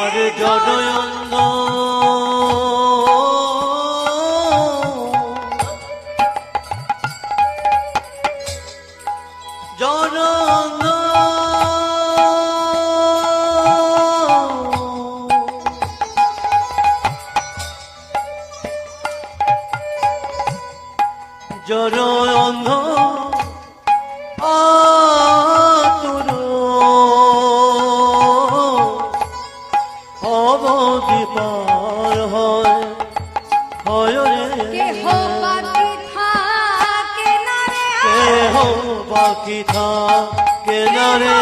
আর জনয়ন্দ জনয়ন্দ জনয়ন্ধ অবধি পার হয়। হয় রে। কেহ বাকি থাকে না রে। কেহ বাকি থাকে না রে।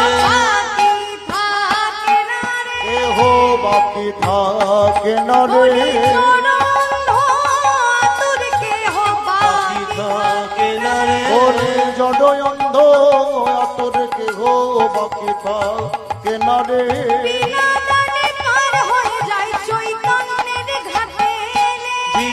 বাকি থাকে না রে। কেহ বাকি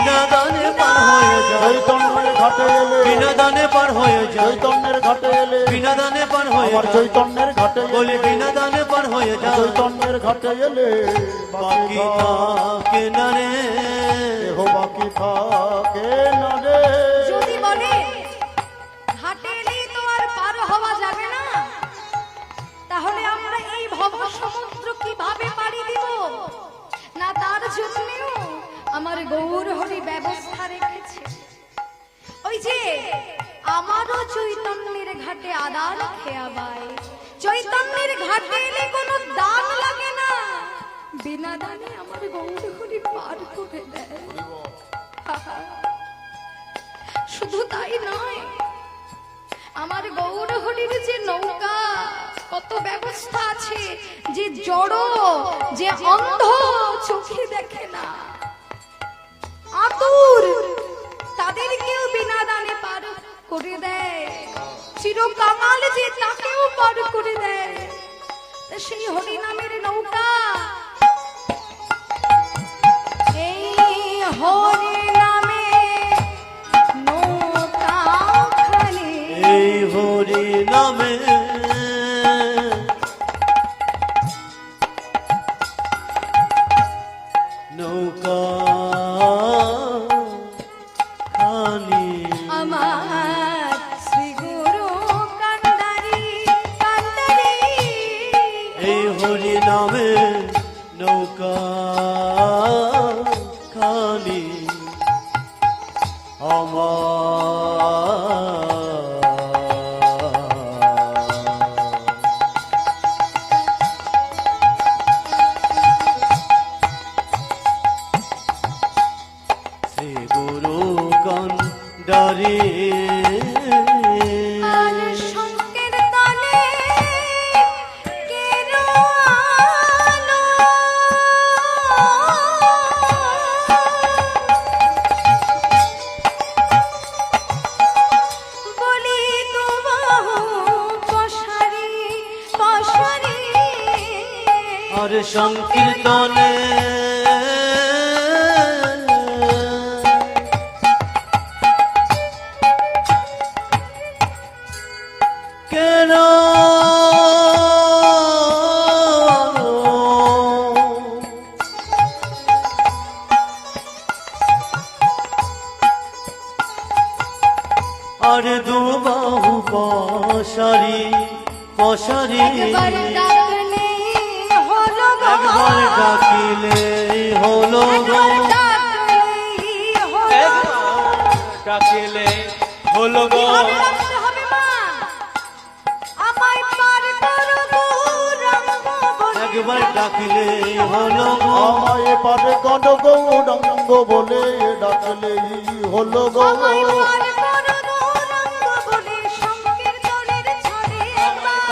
বিনা দানে পার হয়ে যায় চৈতন্যের ঘাটে এলে। বিনোদনে পার হয়ে যায় চৈতন্যের ঘাটে এলে। বিনোদনে দানে পার হয়ে আমার চৈতন্যের ঘাটে বলি বিনোদনে পার হয়ে যায় চৈতন্যের ঘাটে এলে। বাকি থাকে। না রে বাকি থাকে। ব্যবস্থা রেখেছে। ওই যে, আমারও চৈতন্যের ঘাটে আদান খেয়াবাই চৈতন্যের ঘাটে এলে কোনো দান লাগে না। বিনা দানে আমার গৌর হরি পার করে দেয়। শুধু তাই নয়, আমার গৌর হরির যে নৌকা, কত ব্যবস্থা আছে যে জড়, যে অন্ধ চোখে দেখে না। আতুর। তাদেরকেও বিনা দানে পার করে দেয়। চির কামাল যে তাকেও পার করে দেয়। সেই হরিনামের নৌকা নামে নৌকা খালি আমার আর সংকীর্তনে। কেন? আর দুবাহু পশারি পশারি একবার ডাকিলে হলো আমায় পারে গণ গৌরঙ্গ বলে ডাকলেই হলো গো। আমায় পার করো গৌরাঙ্গ বলে সংকীর্তনের ছলে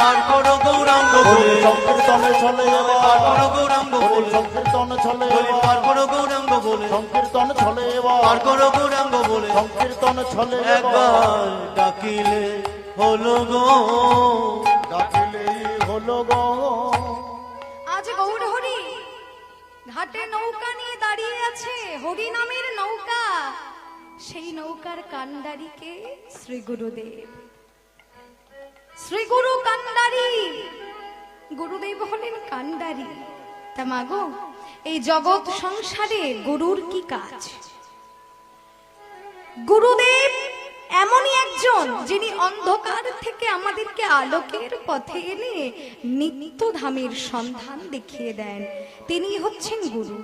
পার করো গৌরাঙ্গ বলে। বলে সংকীর্তনে চলে পার করো এবার গৌরাঙ্গ বলে। বলে চলে বলি পার এবার করো গৌরাঙ্গ বলে। সংকীর্তন চলে পার গৌরাঙ্গ বলে। সংকীর্তন চলে একবার ডাকিলে হলো গো। ডাকলেই হলো গো। আজ গৌর হরি ঘাটে নৌকা নিয়ে দাঁড়িয়ে আছে হরি নামের নৌকা। সেই নৌকার কান্ডারিকে শ্রী গুরুদেব। শ্রী গুরু কান্ডারি গুরুদেব হলেন কান্ডারি। তা মাগো এই জগৎ সংসারে গুরুর কি কাজ? গুরুদেব এমনই একজন যিনি অন্ধকার থেকে আমাদেরকে আলোকের পথে এনে নিত্য ধামের সন্ধান দেখিয়ে দেন। তিনি হচ্ছেন গুরু।